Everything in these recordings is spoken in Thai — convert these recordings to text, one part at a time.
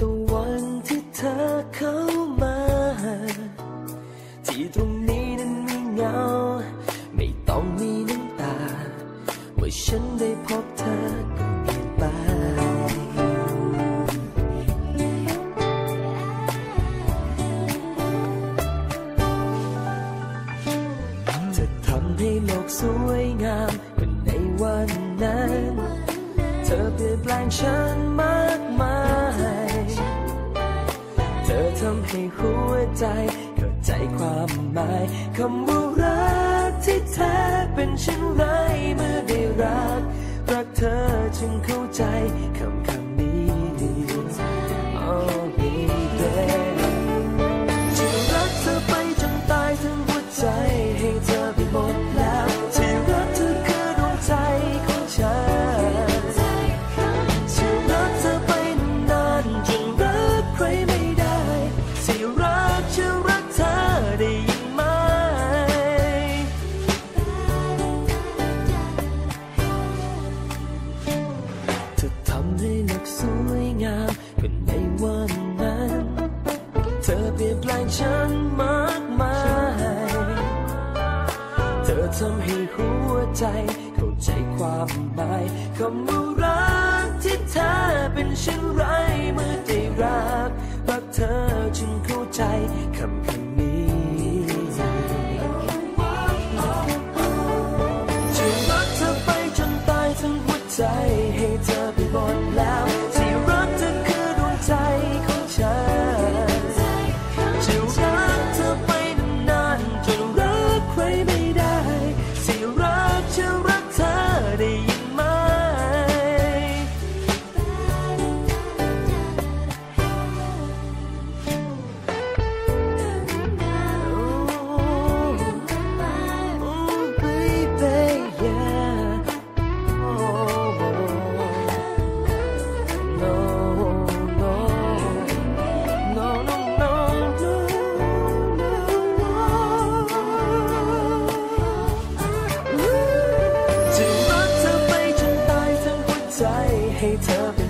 ตะวันที่เธอเข้ามา ที่ตรงนี้นั้นมีเงา ไม่ต้องมีน้ำตา ว่าฉันได้พบเธอก็เปลี่ยนไป เธอทำให้โลกสวยงามกว่าในวันนั้น เธอเปลี่ยนแปลงฉันมากมาย ใจเข้าใจความหมายคำว่ารักที่แท้เป็นเช่นไรเมื่อได้รัก รักเธอจึงเข้าใจคำคำ เธอเปลี่ยนแปลงฉันมากมาย เธอทำให้หัวใจเข้าใจความหมายคำว่ารักที่เธอเป็นเช่นไรเมื่อได้รัก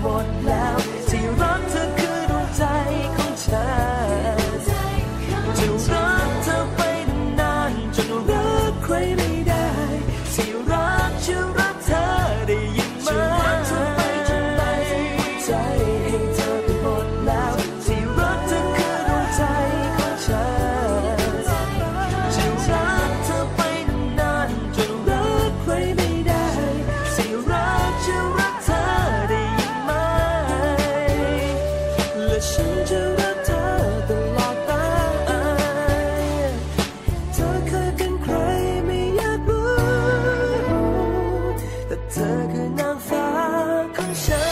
หมดแล้ว ที่รักเธอคือดวงใจของฉัน Sợ